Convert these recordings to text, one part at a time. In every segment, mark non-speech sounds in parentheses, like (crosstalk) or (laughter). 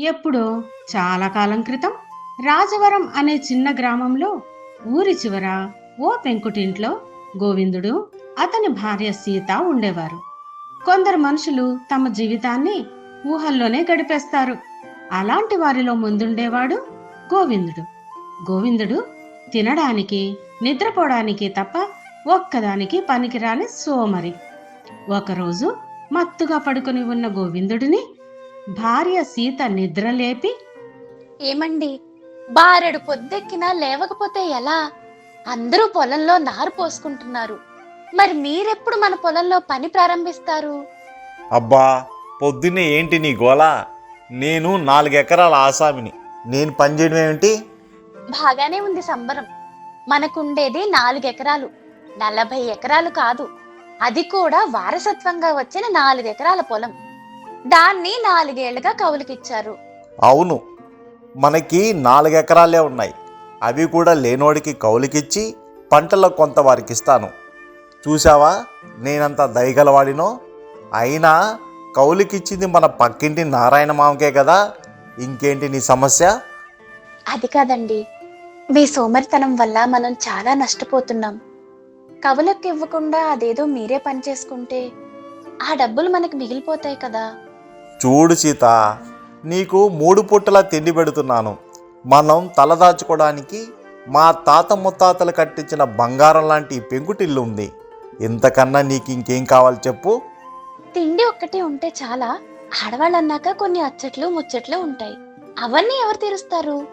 ఎప్పుడో చాలా కాలం క్రితం రాజవరం అనే చిన్న గ్రామంలో ఊరి చివర ఓ పెంకుటింట్లో గోవిందుడు అతని భార్య సీత ఉండేవారు. కొందరు మనుషులు తమ జీవితాన్ని ఊహల్లోనే గడిపేస్తారు. అలాంటి వారిలో ముందుండేవాడు గోవిందుడు. గోవిందుడు తినడానికి నిద్రపోవడానికి తప్ప ఒక్కదానికి పనికిరాని సోమరి. ఒకరోజు మత్తుగా పడుకొని ఉన్న గోవిందుడిని భార్య సీత నిద్రలేపి ఏమండి? బారెడు పొద్దెక్కినా లేవకపోతే ఎలా? అందరూ పొలంలో నారు పోసుకుంటున్నారు. మరి మీరెప్పుడు మన పొలంలో పని ప్రారంభిస్తారు? అబ్బా పొద్దున్నే ఏంటి నీ గోల? నేను నాలుగెకరాల ఆసామిని. నేను పని చేయడం ఏమిటి? బాగానే ఉంది సంబరం. మనకుండేది నాలుగు ఎకరాలు నలభై ఎకరాలు కాదు. అది కూడా వారసత్వంగా వచ్చిన నాలుగు ఎకరాల పొలం. దాన్ని నాలుగేళ్ళుగా కౌలుకిచ్చారు. అవును మనకి నాలుగెకరాలే ఉన్నాయి. అవి కూడా లేనోడికి కౌలుకిచ్చి పంటలో కొంత వారికి ఇస్తాను చూసావా నేనంత దయగలవాడినో? అయినా కౌలుకిచ్చింది మన పక్కింటి నారాయణ మామకే కదా? ఇంకేంటి నీ సమస్య? అది కాదండి. మీ సోమరితనం వల్ల మనం చాలా నష్టపోతున్నాం. కవులకు ఇవ్వకుండా అదేదో మీరే పని చేసుకుంటే ఆ డబ్బులు మనకి మిగిలిపోతాయి కదా? చూడు సీత నీకు మూడు పుట్టల తిండి పెడుతున్నాను. మనం తలదాచుకోవడానికి మా తాత ముత్తాతలు కట్టించిన బంగారం లాంటి పెంకుటిల్లు ఉంది ఇంతకన్నా నీకు ఇంకేం కావాలి చెప్పు? తిండి ఒక్కటి ఉంటే చాలా. ఆడవాళ్ళన్నాక కొన్ని అచ్చట్లు ముచ్చట్లు ఉంటాయి. అవన్నీ ఎవరు తీరుస్తారు?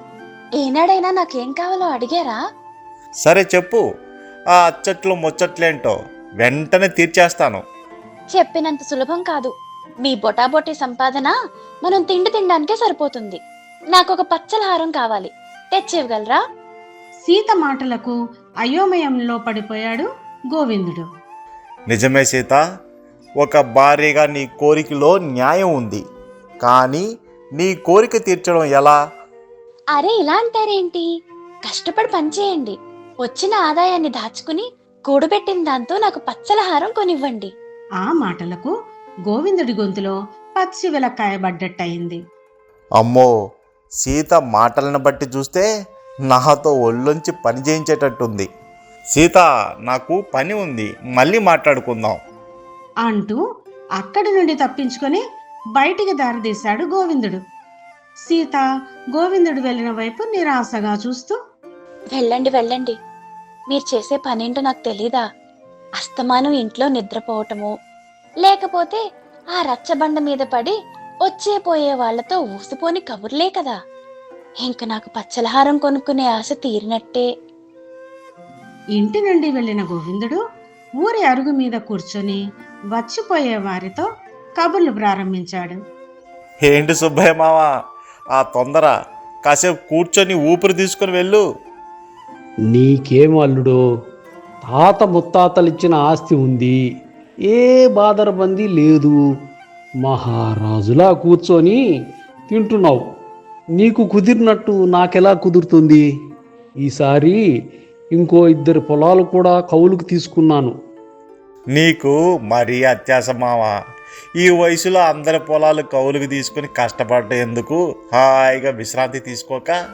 ఏనాడైనా నాకేం కావాలో అడిగారా? సరే చెప్పు. ఆ అచ్చట్లు ముచ్చట్లేంటో వెంటనే తీర్చేస్తాను. చెప్పినంత సులభం కాదు. మీ బొటాబొటి సంపాదన మనం తిండి తినడానికే సరిపోతుంది. నాకు ఒక పచ్చల హారం కావాలి. తెచ్చివ్వగలరా? సీత మాటలకు అయోమయంలో పడిపోయాడు గోవిందుడు. నిజమే సీత ఒక భార్యగా నీ కోరికలో న్యాయం ఉంది. కానీ నీ కోరిక తీర్చడం ఎలా? అరే ఇలా అంటారేంటి? కష్టపడి పనిచేయండి. వచ్చిన ఆదాయాన్ని దాచుకుని కూడబెట్టిన దాంతో నాకు పచ్చల హారం కొనివ్వండి. ఆ మాటలకు గోవిందుడి గొంతులో పచ్చి విలక్కాయ పడ్డట్టయింది. అమ్మో సీత మాటలను బట్టి చూస్తే నాతో ఒళ్ళొంచి పని చేయించేటట్టుంది. సీత నాకు పని ఉంది మళ్ళీ మాట్లాడుకుందాం. అంటూ అక్కడి నుండి తప్పించుకొని బయటికి దారితీశాడు గోవిందుడు. సీత గోవిందుడు వెళ్ళిన వైపు నిరాశగా చూస్తూ వెళ్ళండి వెళ్ళండి. మీరు చేసే పనేంటో నాకు తెలీదా? అస్తమానం ఇంట్లో నిద్రపోవటము లేకపోతే ఆ రచ్చబండ మీద పడి వచ్చే పోయే వాళ్ళతో ఊసిపోని కబుర్లే కదా. ఇంక నాకు పచ్చలహారం కొనుక్కునే ఆశ తీరినట్టే. ఇంటి నుండి వెళ్ళిన గోవిందుడు ఊరి అరుగు మీద కూర్చొని వచ్చిపోయే వారితో కబుర్లు ప్రారంభించాడు. ఏంటి సుబ్బయ్య మామ ఆ తొందర కాసేపు కూర్చొని ఊపిరి తీసుకుని వెళ్ళు. నీకేం అల్లుడో తాత ముత్తాతలిచ్చిన ఆస్తి ఉంది. ఏ బాదరబందీ లేదు. మహారాజులా కూర్చొని తింటున్నావు. నీకు కుదిరినట్టు నాకెలా కుదురుతుంది? ఈసారి ఇంకో ఇద్దరు పొలాలు కూడా కౌలుకు తీసుకున్నాను. నీకు మరీ అత్యాస మామ ఈ వయసులో అందరి పొలాలు కౌలుకు తీసుకుని కష్టపడ్డ ఎందుకు హాయిగా విశ్రాంతి తీసుకోక?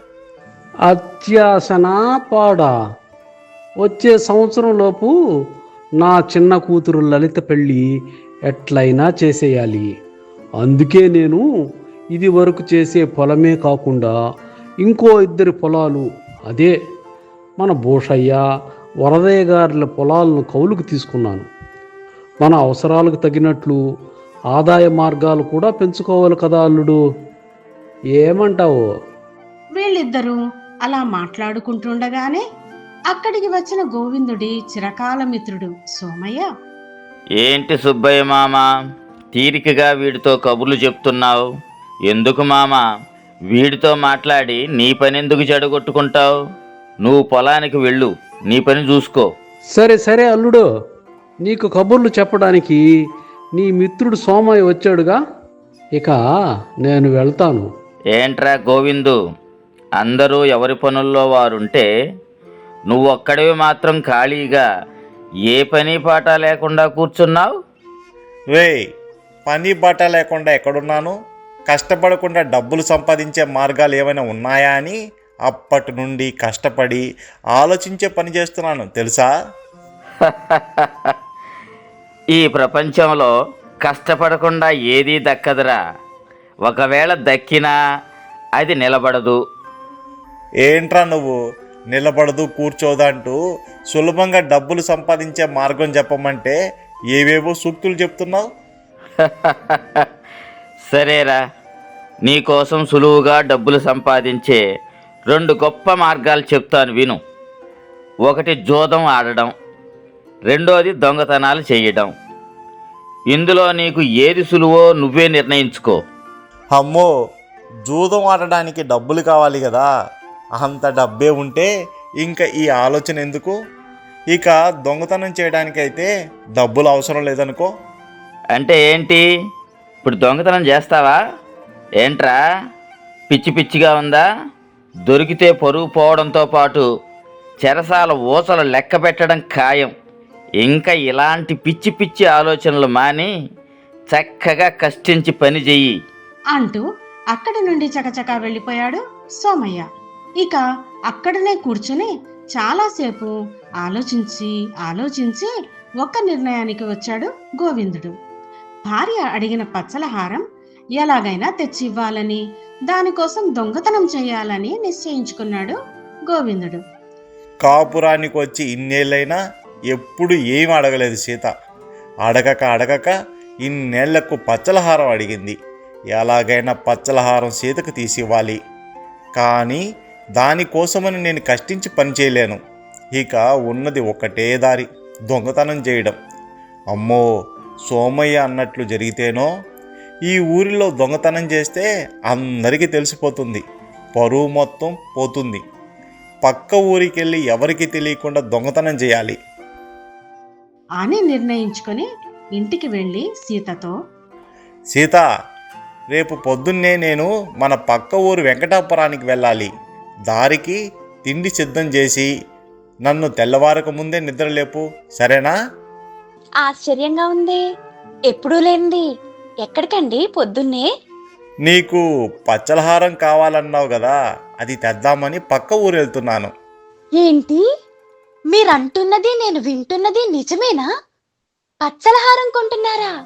అత్యాసనా పాడా? వచ్చే సంవత్సరం లోపు నా చిన్న కూతురు లలిత పెళ్ళి ఎట్లయినా చేసేయాలి. అందుకే నేను ఇది వరకు చేసే పొలమే కాకుండా ఇంకో ఇద్దరి పొలాలు అదే మన భూషయ్య వరదయ్య గారుల పొలాలను కౌలుకు తీసుకున్నాను. మన అవసరాలకు తగినట్లు ఆదాయ మార్గాలు కూడా పెంచుకోవాలి కదా అల్లుడు. ఏమంటావు? వీళ్ళిద్దరూ అలా మాట్లాడుకుంటుండగానే అక్కడికి వచ్చిన గోవిందుడి చిరకాల మిత్రుడు సోమయ్య. ఏంటి సుబ్బయ్య మామ? తీరికగా వీడితో కబుర్లు చెప్తున్నావు. ఎందుకు మామ? వీడితో మాట్లాడి నీ పని ఎందుకు చెడగొట్టుకుంటావు? నువ్వు పొలానికి వెళ్ళు నీ పని చూసుకో. సరే సరే అల్లుడు. నీకు కబుర్లు చెప్పడానికి నీ మిత్రుడు సోమయ్య వచ్చాడుగా? ఇక నేను వెళ్తాను. ఏంట్రా గోవిందు? అందరూ ఎవరి పనుల్లో వారుంటే నువ్వు ఒక్కడివి మాత్రం ఖాళీగా ఏ పని పాట లేకుండా కూర్చున్నావు? రే పని బట్ట లేకుండా ఎక్కడున్నాను? కష్టపడకుండా డబ్బులు సంపాదించే మార్గాలు ఏమైనా ఉన్నాయా అని అప్పటి నుండి కష్టపడి ఆలోచించే పని చేస్తున్నాను తెలుసా? (laughs) ఈ ప్రపంచంలో కష్టపడకుండా ఏదీ దక్కదురా. ఒకవేళ దక్కినా అది నిలబడదు. ఏంట్రా నువ్వు? నిలబడదు కూర్చోదంటూ సులభంగా డబ్బులు సంపాదించే మార్గం చెప్పమంటే ఏవేవో సూక్తులు చెప్తున్నావు? (laughs) సరేరా. నీకోసం సులువుగా డబ్బులు సంపాదించే రెండు గొప్ప మార్గాలు చెప్తాను విను. ఒకటి జోదం ఆడడం రెండోది దొంగతనాలు చేయడం. ఇందులో నీకు ఏది సులువో నువ్వే నిర్ణయించుకో. అమ్మో జూదం ఆడడానికి డబ్బులు కావాలి కదా? అంత డబ్బే ఉంటే ఇంకా ఈ ఆలోచన ఎందుకు? ఇక దొంగతనం చేయడానికైతే డబ్బులు అవసరం లేదనుకో. అంటే ఏంటి? ఇప్పుడు దొంగతనం చేస్తావా? ఏంట్రా? పిచ్చి పిచ్చిగా ఉందా? దొరికితే పరువు పోవడంతో పాటు చెరసాల ఊసలు లెక్క పెట్టడం ఖాయం. ఇంకా ఇలాంటి పిచ్చి పిచ్చి ఆలోచనలు మాని చక్కగా కష్టించి పని చెయ్యి. అంటూ అక్కడి నుండి చకచకా వెళ్ళిపోయాడు సోమయ్య. ఇక అక్కడనే కూర్చుని చాలాసేపు ఆలోచించి ఆలోచించి ఒక నిర్ణయానికి వచ్చాడు గోవిందుడు. భార్య అడిగిన పచ్చలహారం ఎలాగైనా తెచ్చి ఇవ్వాలని దానికోసం దొంగతనం చేయాలని నిశ్చయించుకున్నాడు గోవిందుడు. కాపురానికి వచ్చి ఇన్నేళ్ళైనా ఎప్పుడు ఏం అడగలేదు సీత. అడగక అడగక ఇన్నేళ్ళకు పచ్చలహారం అడిగింది. ఎలాగైనా పచ్చలహారం సీతకు తీసివ్వాలి. కానీ దానికోసమని నేను కష్టించి పని చేయలేను. ఇక ఉన్నది ఒకటే దారి దొంగతనం చేయడం. అమ్మో సోమయ్య అన్నట్లు జరిగితేనో? ఈ ఊరిలో దొంగతనం చేస్తే అందరికీ తెలిసిపోతుంది. పరువు మొత్తం పోతుంది. పక్క ఊరికెళ్ళి ఎవరికి తెలియకుండా దొంగతనం చేయాలి. అని నిర్ణయించుకొని ఇంటికి వెళ్ళి సీతతో సీత రేపు పొద్దున్నే నేను మన పక్క ఊరు వెంకటాపురానికి వెళ్ళాలి. దారికి తిండి సిద్ధం చేసి నన్ను తెల్లవారక ముందే నిద్రలేపు సరేనా? ఆశ్చర్యంగా ఉంది. ఎప్పుడూ లేనిది. ఎక్కడికండి పొద్దున్నే? నీకు పచ్చలహారం కావాలన్నావు కదా అది తెద్దామని పక్క ఊరు వెళ్తున్నాను ఏంటి? మీరంటున్నది నేను వింటున్నది నిజమేనా? పచ్చలహారం కొంటున్నారా?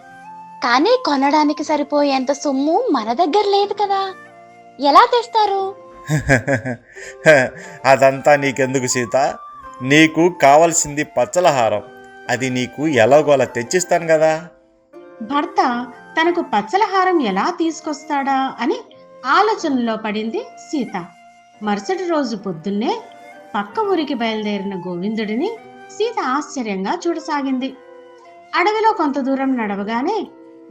కానీ కొనడానికి సరిపోయేంత సొమ్ము మన దగ్గర లేదు కదా. ఎలా తెస్తారు? (laughs) అదంతా నీకెందుకు సీత? నీకు కావలసింది పచ్చలహారం. అది నీకు ఎలాగోలా తెచ్చిస్తాను కదా. భర్త తనకు పచ్చలహారం ఎలా తీసుకొస్తాడా అని ఆలోచనలో పడింది సీత. మరుసటి రోజు పొద్దున్నే పక్క ఊరికి బయలుదేరిన గోవిందుడిని సీత ఆశ్చర్యంగా చూడసాగింది. అడవిలో కొంత దూరం నడవగానే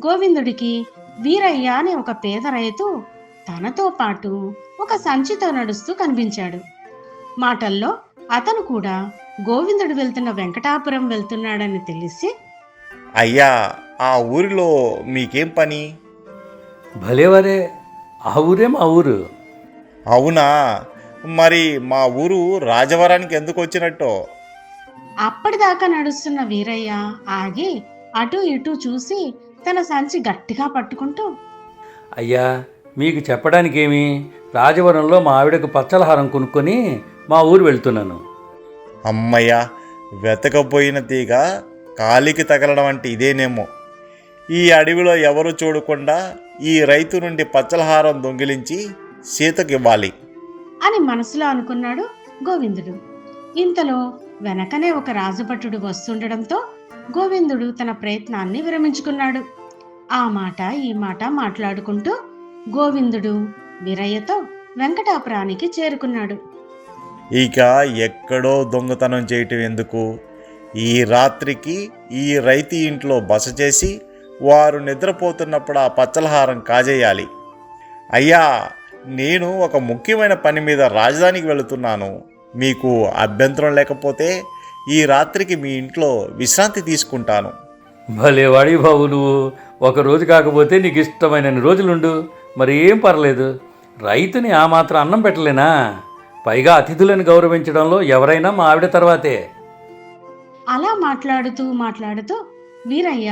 గోవిందుడికి వీరయ్య అనే ఒక పేద రైతు తనతో పాటు ఒక సంచితో నడుస్తూ కనిపించాడు. మాటల్లో అతను కూడా గోవిందుడు వెళ్తున్న వెంకటాపురం వెళ్తున్నాడని తెలిసి అయ్యా ఆ ఊరిలో మీకేం పని? భలేవరే ఆ ఊరే మా ఊరు. అవునా? మరి మా ఊరు రాజవరానికి ఎందుకు వచ్చినట్టు? అప్పటిదాకా నడుస్తున్న వీరయ్య ఆగి అటు ఇటు చూసి తన సంచి గట్టిగా పట్టుకుంటూ అయ్యా మీకు చెప్పడానికేమి? రాజవరంలో మా ఆవిడకు పచ్చలహారం కొనుక్కొని మా ఊరు వెళ్తున్నాను. అమ్మయ్య వెతకపోయిన తీగ కాలికి తగలడం అంటే ఇదేనేమో. ఈ అడవిలో ఎవరు చూడకుండా ఈ రైతు నుండి పచ్చలహారం దొంగిలించి సీతకి ఇవ్వాలి అని మనసులో అనుకున్నాడు గోవిందుడు. ఇంతలో వెనకనే ఒక రాజభటుడు వస్తుండడంతో గోవిందుడు తన ప్రయత్నాన్ని విరమించుకున్నాడు. ఆ మాట ఈ మాట మాట్లాడుకుంటూ గోవిందుడు వీరయ్యతో వెంకటాపురానికి చేరుకున్నాడు. ఇక ఎక్కడో దొంగతనం చేయటం ఎందుకు? ఈ రాత్రికి ఈ రైతు ఇంట్లో బస చేసి వారు నిద్రపోతున్నప్పుడు ఆ పచ్చలహారం కాజేయాలి. అయ్యా నేను ఒక ముఖ్యమైన పని మీద రాజధానికి వెళుతున్నాను. మీకు అభ్యంతరం లేకపోతే ఈ రాత్రికి మీ ఇంట్లో విశ్రాంతి తీసుకుంటాను. భలేవాడి బాబు నువ్వు. ఒక రోజు కాకపోతే నీకు ఇష్టమైన రోజులుండు? మరి ఏం పర్లేదు. రైతుని ఆ మాత్రం అన్నం పెట్టలేనా? పైగా అతిథులను గౌరవించడంలో ఎవరైనా మా ఆవిడ తర్వాతే. అలా మాట్లాడుతూ మాట్లాడుతూ వీరయ్య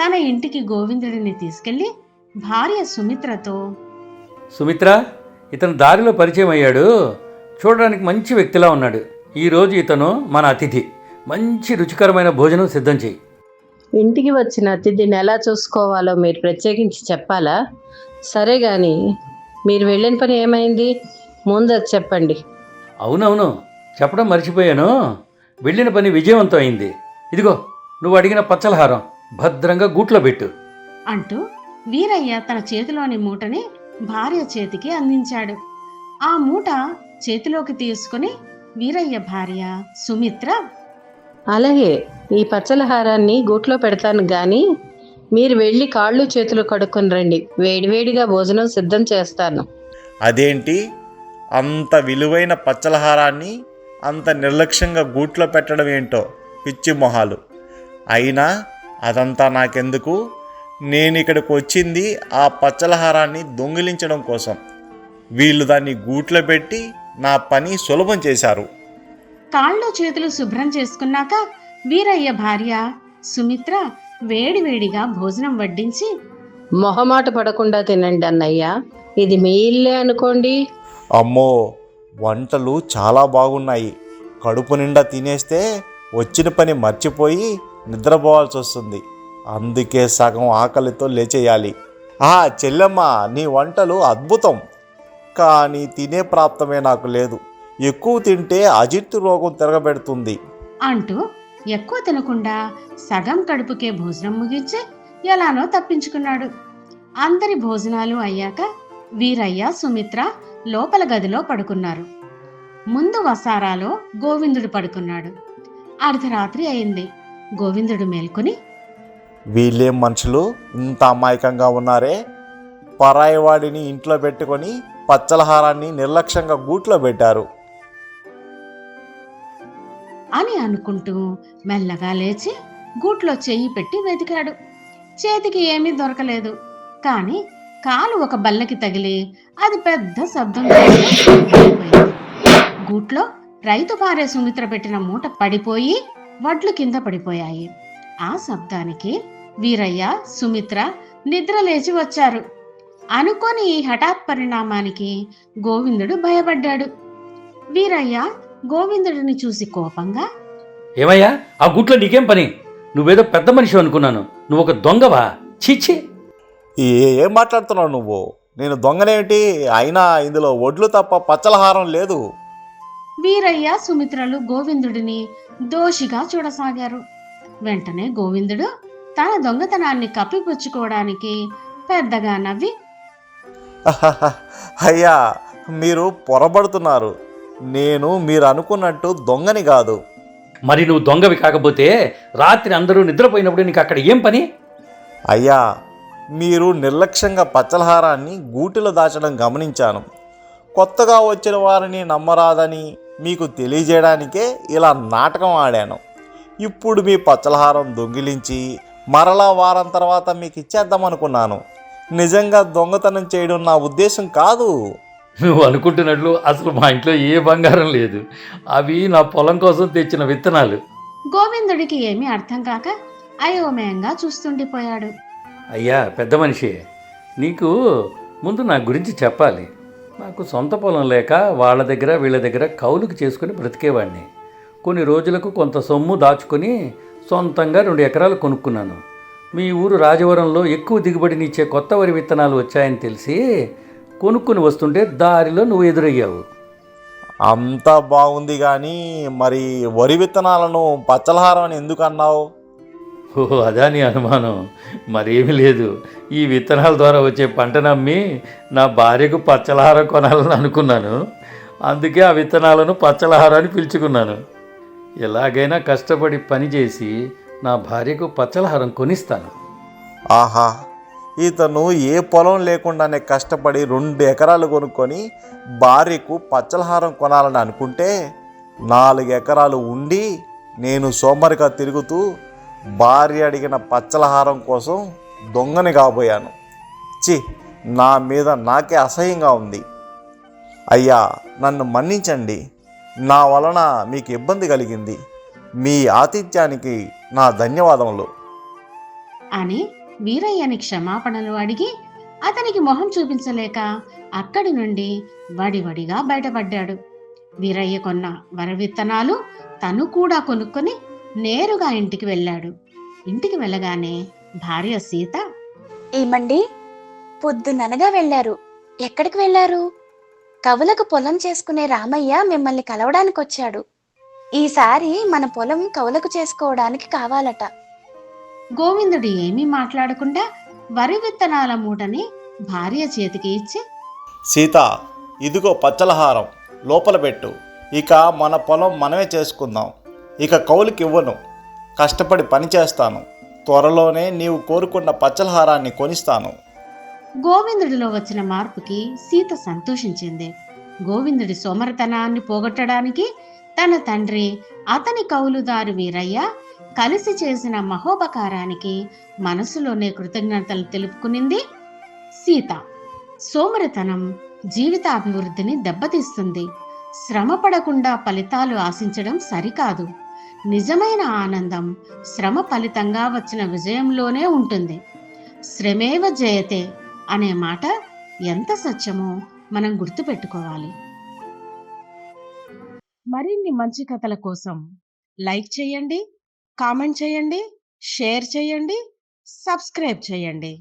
తన ఇంటికి గోవిందుడిని తీసుకెళ్ళి భార్య సుమిత్రతో సుమిత్ర ఇతను దారిలో పరిచయం అయ్యాడు. చూడడానికి మంచి వ్యక్తిలా ఉన్నాడు. ఈరోజు ఇతను మన అతిథి. మంచి రుచికరమైన భోజనం సిద్ధం చేయి. ఇంటికి వచ్చిన అతిథిని ఎలా చూసుకోవాలో మీరు ప్రత్యేకించి చెప్పాలా? సరే కానీ మీరు వెళ్ళిన పని ఏమైంది? ముందు అది చెప్పండి. అవునవును. చెప్పడం మర్చిపోయాను. వెళ్ళిన పని విజయవంతం అయింది. ఇదిగో నువ్వు అడిగిన పచ్చలహారం భద్రంగా గూట్లో పెట్టు. అంటూ వీరయ్య తన చేతిలోని మూటని భార్య చేతికి అందించాడు. ఆ మూట చేతిలోకి తీసుకుని వీరయ్య భార్య సుమిత్ర అలాగే ఈ పచ్చలహారాన్ని గూట్లో పెడతాను కానీ మీరు వెళ్ళి కాళ్ళు చేతులు కడుక్కొని రండి. వేడివేడిగా భోజనం సిద్ధం చేస్తాను. అదేంటి? అంత విలువైన పచ్చలహారాన్ని అంత నిర్లక్ష్యంగా గూట్లో పెట్టడం ఏంటో? పిచ్చి మొహాలు. అయినా అదంతా నాకెందుకు? నేను ఇక్కడికి వచ్చింది ఆ పచ్చలహారాన్ని దొంగిలించడం కోసం. వీళ్ళు దాన్ని గూట్లో పెట్టి నా పని సులభం చేశారు. కాళ్ళు చేతులు శుభ్రం చేసుకున్నాక వీరయ్య భార్య సుమిత్ర వేడివేడిగా భోజనం వడ్డించి మొహమాట పడకుండా తినండి అన్నయ్య. ఇది మీ ఇల్లే అనుకోండి. అమ్మో వంటలు చాలా బాగున్నాయి. కడుపు నిండా తినేస్తే వచ్చిన పని మర్చిపోయి నిద్రపోవాల్సి వస్తుంది. అందుకే సగం ఆకలితో లేచేయాలి. ఆ చెల్లెమ్మ నీ వంటలు అద్భుతం. కానీ తినే ప్రాప్తమే నాకు లేదు. ఎక్కువ తింటే అజిత్ రోగం తిరగబెడుతుంది. అంటూ ఎక్కువ తినకుండా సగం కడుపుకే భోజనం ముగించి ఎలానో తప్పించుకున్నాడు. అందరి భోజనాలు అయ్యాక వీరయ్య సుమిత్ర లోపల గదిలో పడుకున్నారు. ముందు వసారాలో గోవిందుడు పడుకున్నాడు. అర్ధరాత్రి అయింది. గోవిందుడు మేల్కొని వీళ్ళేం మనుషులు? ఇంత అమాయకంగా ఉన్నారే? పరాయివాడిని ఇంట్లో పెట్టుకొని పచ్చలహారాన్ని నిర్లక్ష్యంగా గూట్లో పెట్టారు. అని అనుకుంటూ మెల్లగా లేచి గూట్లో చెయ్యి పెట్టి వెతికాడు. చేతికి ఏమీ దొరకలేదు. కానీ కాలు ఒక బల్లకి తగిలి అది పెద్ద శబ్దం గూట్లో రైతు భార్య సుమిత్ర పెట్టిన మూట పడిపోయి వడ్లు కింద పడిపోయాయి. ఆ శబ్దానికి వీరయ్య సుమిత్ర నిద్ర లేచి వచ్చారు. అనుకోని ఈ హఠాత్ పరిణామానికి గోవిందుడు భయపడ్డాడు. వీరయ్య గోవిందుడిని చూసి కోపంగా ఏమయ్యా ఆ గుట్లో నీకేం పని? నువ్వేదో పెద్ద మనిషి అనుకున్నాను. నువ్వు ఒక దొంగవా? చీచి ఏ- ఏం మాట్లాడుతున్నావు నువ్వు? నేను దొంగనేమిటి? అయినా ఇందులో వడ్లు తప్ప పచ్చలహారం లేదు. వీరయ్య సుమిత్రలు గోవిందుడిని దోషిగా చూడసాగారు. వెంటనే గోవిందుడు తన దొంగతనాన్ని కప్పిపుచ్చుకోవడానికి పెద్దగా నవ్వి అయ్యా మీరు పొరబడుతున్నారు. నేను మీరు అనుకున్నట్టు దొంగని కాదు. మరి నువ్వు దొంగవి కాకపోతే రాత్రి అందరూ నిద్రపోయినప్పుడు నీకు అక్కడ ఏం పని? అయ్యా మీరు నిర్లక్ష్యంగా పచ్చలహారాన్ని గూటిలో దాచడం గమనించాను. కొత్తగా వచ్చిన వారిని నమ్మరాదని మీకు తెలియజేయడానికే ఇలా నాటకం ఆడాను. ఇప్పుడు మీ పచ్చలహారం దొంగిలించి మరలా వారం తర్వాత మీకు ఇచ్చేద్దాం అనుకున్నాను నిజంగా దొంగతనం చేయడం నా ఉద్దేశం కాదు. నువ్వు అనుకుంటున్నట్లు అసలు మా ఇంట్లో ఏ బంగారం లేదు. అవి నా పొలం కోసం తెచ్చిన విత్తనాలు. గోవిందుడికి ఏమీ అర్థం కాక అయోమయంగా చూస్తుండిపోయాడు అయ్యా పెద్ద మనిషి నీకు ముందు నా గురించి చెప్పాలి. నాకు సొంత పొలం లేక వాళ్ళ దగ్గర వీళ్ళ దగ్గర కౌలుకు చేసుకుని బ్రతికేవాడిని కొన్ని రోజులకు కొంత సొమ్ము దాచుకొని సొంతంగా రెండు ఎకరాలు కొనుక్కున్నాను. మీ ఊరు రాజవరంలో ఎక్కువ దిగుబడినిచ్చే కొత్త వరి విత్తనాలు వచ్చాయని తెలిసి కొనుక్కుని వస్తుంటే దారిలో నువ్వు ఎదురయ్యావు. అంతా బాగుంది కానీ మరి వరి విత్తనాలను పచ్చలహారం అని ఎందుకు అన్నావు? ఓ అదా నీ అనుమానం. మరేమీ లేదు. ఈ విత్తనాల ద్వారా వచ్చే పంటను అమ్మి నా భార్యకు పచ్చలహారం కొనాలని అనుకున్నాను. అందుకే ఆ విత్తనాలను పచ్చలహారాన్ని పిలుచుకున్నాను. ఎలాగైనా కష్టపడి పని చేసి నా భార్యకు పచ్చలహారం కొనిస్తాను. ఆహా. ఇతను ఏ పొలం లేకుండానే కష్టపడి రెండు ఎకరాలు కొనుక్కొని భార్యకు పచ్చలహారం కొనాలని అనుకుంటే నాలుగు ఎకరాలు ఉండి నేను సోమరిగా తిరుగుతూ భార్య అడిగిన పచ్చలహారం కోసం దొంగని కాబోయాను. చి నా మీద నాకే అసహ్యంగా ఉంది. అయ్యా నన్ను మన్నించండి. నా వలన మీకు ఇబ్బంది కలిగింది. మీ ఆతిథ్యానికి నా ధన్యవాదములు. అని వీరయ్యని క్షమాపణలు అడిగి అతనికి మొహం చూపించలేక అక్కడి నుండి వడివడిగా బయటపడ్డాడు. వీరయ్య కొన్న వర విత్తనాలు తను కూడా కొనుక్కొని నేరుగా ఇంటికి వెళ్ళాడు. ఇంటికి వెళ్ళగానే భార్య సీత ఏమండి? పొద్దుననగా వెళ్ళారు. ఎక్కడికి వెళ్ళారు? కవులకు పొలం చేసుకునే రామయ్య మిమ్మల్ని కలవడానికి వచ్చాడు ఈసారి మన పొలం కవులకు చేసుకోవడానికి కావాలట. గోవిందుడు ఏమీ మాట్లాడకుండా వరి విత్తనాల మూటని భార్య చేతికి ఇచ్చి సీత ఇదిగో పచ్చలహారం లోపల పెట్టు. ఇక మన పొలం మనమే చేసుకుందాం. ఇక కౌలుకి ఇవ్వను. కష్టపడి పని చేస్తాను. త్వరలోనే నీవు కోరుకున్న పచ్చలహారాన్ని కొనిస్తాను. గోవిందుడిలో వచ్చిన మార్పుకి సీత సంతోషించింది. గోవిందుడి సోమరతనాన్ని పోగొట్టడానికి తన తండ్రి అతని కౌలుదారు వీరయ్య కలిసి చేసిన మహోపకారానికి మనసులోనే కృతజ్ఞతలు తెలుపుకునింది సీత. సోమరితనం జీవితాభివృద్ధిని దెబ్బతీస్తుంది. శ్రమ పడకుండా ఫలితాలు ఆశించడం సరికాదు. నిజమైన ఆనందం శ్రమ ఫలితంగా వచ్చిన విజయంలోనే ఉంటుంది. శ్రమేవ జయతే అనే మాట ఎంత సత్యమో మనం గుర్తుపెట్టుకోవాలి. మరిన్ని మంచి కథల కోసం లైక్ చేయండి కామెంట్ చేయండి షేర్ చేయండి సబ్స్క్రైబ్ చేయండి.